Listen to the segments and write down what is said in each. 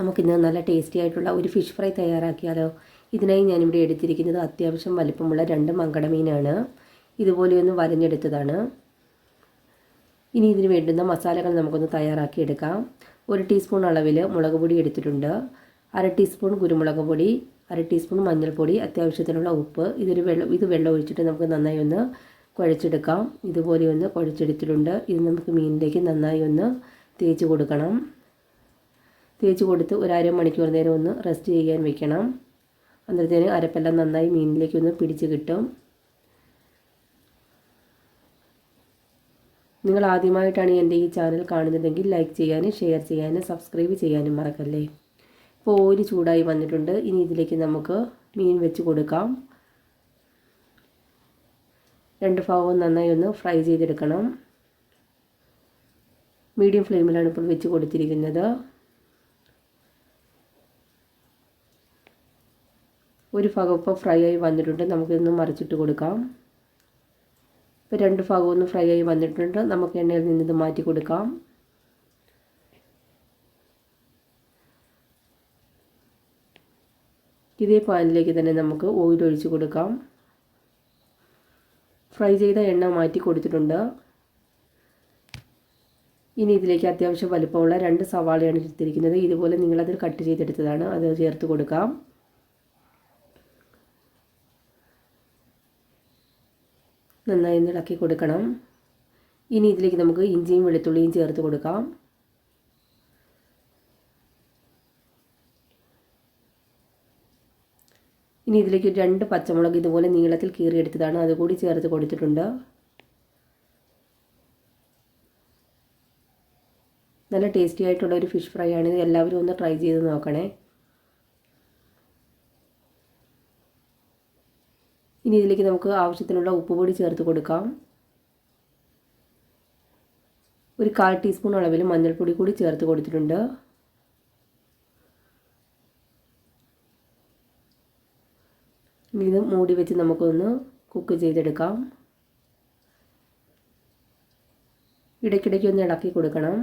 നമുക്കിന്ന് നല്ല ടേസ്റ്റി ആയിട്ടുള്ള ഒരു ഫിഷ് ഫ്രൈ തയ്യാറാക്കിയാലോ? ഇതിനായി ഞാനിവിടെ എടുത്തിരിക്കുന്നത് അത്യാവശ്യം വലിപ്പമുള്ള രണ്ട് മങ്കട മീനാണ് ഇതുപോലെയൊന്ന് വരഞ്ഞെടുത്തതാണ്. ഇനി ഇതിന് വേണ്ടുന്ന മസാലകൾ നമുക്കൊന്ന് തയ്യാറാക്കിയെടുക്കാം ഒരു ടീസ്പൂൺ അളവിൽ മുളക് പൊടി എടുത്തിട്ടുണ്ട്. അര ടീസ്പൂൺ കുരുമുളക് പൊടി അര ടീസ്പൂൺ മഞ്ഞൾപ്പൊടി അത്യാവശ്യത്തിനുള്ള ഉപ്പ്. ഇതൊരു വെള്ളം ഇത് വെള്ളം ഒഴിച്ചിട്ട് നമുക്ക് നന്നായി ഒന്ന് കുഴച്ചെടുക്കാം. ഇതുപോലെ ഒന്ന് കുഴച്ചെടുത്തിട്ടുണ്ട്. ഇത് നമുക്ക് മീനിലേക്ക് നന്നായി ഒന്ന് തേച്ച് കൊടുക്കണം. തേച്ച് കൊടുത്ത് ഒരു അര മണിക്കൂർ നേരം ഒന്ന് റെസ്റ്റ് ചെയ്യാൻ വെക്കണം. അന്നേരത്തേന് അരപ്പെല്ലാം നന്നായി മീനിലേക്ക് ഒന്ന് പിടിച്ച് കിട്ടും. നിങ്ങൾ ആദ്യമായിട്ടാണ് എന്റെ ഈ ചാനൽ കാണുന്നതെങ്കിൽ ലൈക്ക് ചെയ്യാനും ഷെയർ ചെയ്യാനും സബ്സ്ക്രൈബ് ചെയ്യാനും മറക്കല്ലേ? ഇപ്പോൾ ഓര് ചൂടായി വന്നിട്ടുണ്ട്. ഇനി ഇതിലേക്ക് നമുക്ക് മീൻ വെച്ച് കൊടുക്കാം. രണ്ട് ഭാഗവും നന്നായി ഒന്ന് ഫ്രൈ ചെയ്തെടുക്കണം. മീഡിയം ഫ്ലെയിമിലാണ് ഇപ്പോൾ വെച്ച് കൊടുത്തിരിക്കുന്നത്. ഒരു ഭാഗം ഇപ്പോൾ ഫ്രൈ ആയി വന്നിട്ടുണ്ട്. നമുക്കിതൊന്ന് മറിച്ചിട്ട് കൊടുക്കാം. ഇപ്പോൾ രണ്ട് ഭാഗവും ഒന്ന് ഫ്രൈ ആയി വന്നിട്ടുണ്ട്. നമുക്ക് എണ്ണയിൽ നിന്ന് ഇത് മാറ്റി കൊടുക്കാം. ഇതേ പാനിലേക്ക് തന്നെ നമുക്ക് ഓയിൽ ഒഴിച്ച് കൊടുക്കാം. ഫ്രൈ ചെയ്ത എണ്ണ മാറ്റി കൊടുത്തിട്ടുണ്ട്. ഇനി ഇതിലേക്ക് അത്യാവശ്യം വലുപ്പമുള്ള രണ്ട് സവാളയാണ് എടുത്തിരിക്കുന്നത്. ഇതുപോലെ നിങ്ങളതിൽ കട്ട് ചെയ്തെടുത്തതാണ്. അത് ചേർത്ത് കൊടുക്കാം. നന്നായി ഒന്ന് ഇളക്കി കൊടുക്കണം. ഇനി ഇതിലേക്ക് നമുക്ക് ഇഞ്ചിയും വെളുത്തുള്ളിയും ചേർത്ത് കൊടുക്കാം. ഇനി ഇതിലേക്ക് രണ്ട് പച്ചമുളക് ഇതുപോലെ നീളത്തിൽ കീറിയെടുത്തതാണ്. അതുകൂടി ചേർത്ത് കൊടുത്തിട്ടുണ്ട്. നല്ല ടേസ്റ്റി ആയിട്ടുള്ള ഒരു ഫിഷ് ഫ്രൈ ആണ്. ഇത് എല്ലാവരും ഒന്ന് ട്രൈ ചെയ്ത് നോക്കണേ. ഇനി ഇതിലേക്ക് നമുക്ക് ആവശ്യത്തിനുള്ള ഉപ്പുപൊടി ചേർത്ത് കൊടുക്കാം. ഒരു കാൽ ടീസ്പൂൺ അളവിൽ മഞ്ഞൾപ്പൊടി കൂടി ചേർത്ത് കൊടുത്തിട്ടുണ്ട്. ഇനി ഇത് മൂടി വെച്ച് നമുക്കൊന്ന് കുക്ക് ചെയ്തെടുക്കാം. ഇടയ്ക്കിടയ്ക്ക് ഒന്ന് ഇളക്കി കൊടുക്കണം.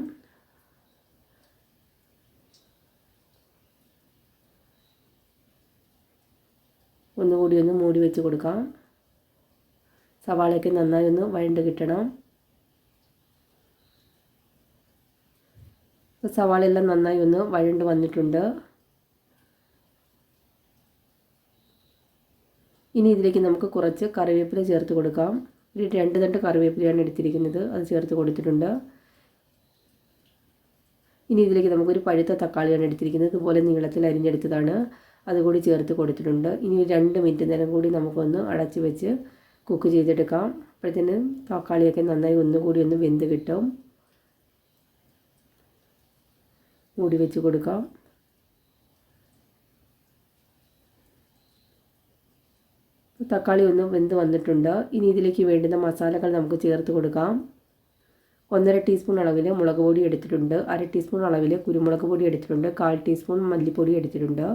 ഒന്നുകൂടി ഒന്ന് മൂടി വെച്ച് കൊടുക്കാം. സവാളയൊക്കെ നന്നായി ഒന്ന് വഴണ്ട് കിട്ടണം. സവാളയെല്ലാം നന്നായി ഒന്ന് വഴണ്ട് വന്നിട്ടുണ്ട്. ഇനി ഇതിലേക്ക് നമുക്ക് കുറച്ച് കറിവേപ്പില ചേർത്ത് കൊടുക്കാം. ഒരു രണ്ട് തണ്ട് കറിവേപ്പിലയാണ് എടുത്തിരിക്കുന്നത്. അത് ചേർത്ത് കൊടുത്തിട്ടുണ്ട്. ഇനി ഇതിലേക്ക് നമുക്കൊരു പഴുത്ത തക്കാളിയാണ് എടുത്തിരിക്കുന്നത്. ഇതുപോലെ നീളത്തിൽ അരിഞ്ഞെടുത്തതാണ്. അതുകൂടി ചേർത്ത് കൊടുത്തിട്ടുണ്ട്. ഇനി രണ്ട് മിനിറ്റ് നേരം കൂടി നമുക്കൊന്ന് അടച്ച് വെച്ച് കുക്ക് ചെയ്തെടുക്കാം. അപ്പോഴത്തേന് തക്കാളിയൊക്കെ നന്നായി ഒന്നുകൂടി ഒന്ന് വെന്ത് കിട്ടും. മൂടി വെച്ച് കൊടുക്കാം. തക്കാളി ഒന്ന് വെന്ത് വന്നിട്ടുണ്ട്. ഇനി ഇതിലേക്ക് വേണ്ടുന്ന മസാലകൾ നമുക്ക് ചേർത്ത് കൊടുക്കാം. ഒന്നര ടീസ്പൂൺ അളവിൽ മുളക് പൊടി എടുത്തിട്ടുണ്ട്. അര ടീസ്പൂൺ അളവിൽ കുരുമുളക് പൊടി എടുത്തിട്ടുണ്ട്. കാൽ ടീസ്പൂൺ മല്ലിപ്പൊടി എടുത്തിട്ടുണ്ട്.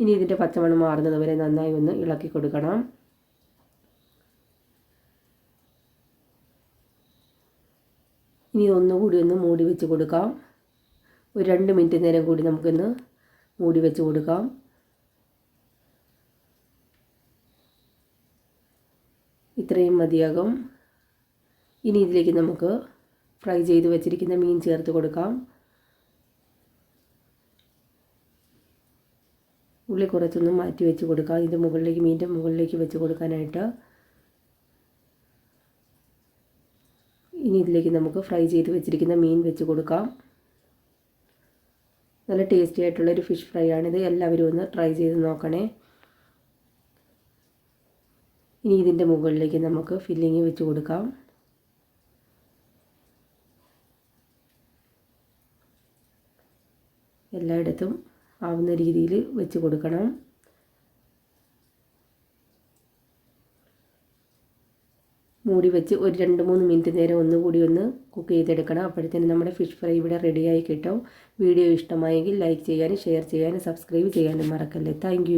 ഇനി ഇതിന്റെ പച്ചമണം മാറുന്നത് വരെ നന്നായി ഒന്ന് ഇളക്കി കൊടുക്കണം. ഇനി ഒന്നുകൂടി ഒന്ന് മൂടി വെച്ച് കൊടുക്കാം. ഒരു രണ്ട് മിനിറ്റ് നേരം കൂടി നമുക്കൊന്ന് മൂടി വെച്ച് കൊടുക്കാം. ഇത്രയും മതിയാകും. ഇനി ഇതിലേക്ക് നമുക്ക് ഫ്രൈ ചെയ്ത് വെച്ചിരിക്കുന്ന മീൻ ചേർത്ത് കൊടുക്കാം. ഉള്ളി കുറച്ചൊന്ന് മാറ്റി വെച്ച് കൊടുക്കാം. ഇതിന്റെ മുകളിലേക്ക് മീന്റെ മുകളിലേക്ക് വെച്ച് കൊടുക്കാനായിട്ട്. ഇനി ഇതിലേക്ക് നമുക്ക് ഫ്രൈ ചെയ്ത് വെച്ചിരിക്കുന്ന മീൻ വെച്ച് കൊടുക്കാം. നല്ല ടേസ്റ്റി ആയിട്ടുള്ളൊരു ഫിഷ് ഫ്രൈ ആണിത് എല്ലാവരും ഒന്ന് ട്രൈ ചെയ്ത് നോക്കണേ. ഇനി ഇതിന്റെ മുകളിലേക്ക് നമുക്ക് ഫില്ലിങ് വെച്ച് കൊടുക്കാം. എല്ലായിടത്തും ആവുന്ന രീതിയിൽ വെച്ച് കൊടുക്കണം. മൂടി വെച്ച് ഒരു രണ്ട് മൂന്ന് മിനിറ്റ് നേരം ഒന്നുകൂടി ഒന്ന് കുക്ക് ചെയ്തെടുക്കണം. അപ്പോഴത്തേനും നമ്മുടെ ഫിഷ് ഫ്രൈ ഇവിടെ റെഡിയായി കിട്ടും. വീഡിയോ ഇഷ്ടമായെങ്കിൽ ലൈക്ക് ചെയ്യാനും ഷെയർ ചെയ്യാനും സബ്സ്ക്രൈബ് ചെയ്യാനും മറക്കല്ലേ. താങ്ക്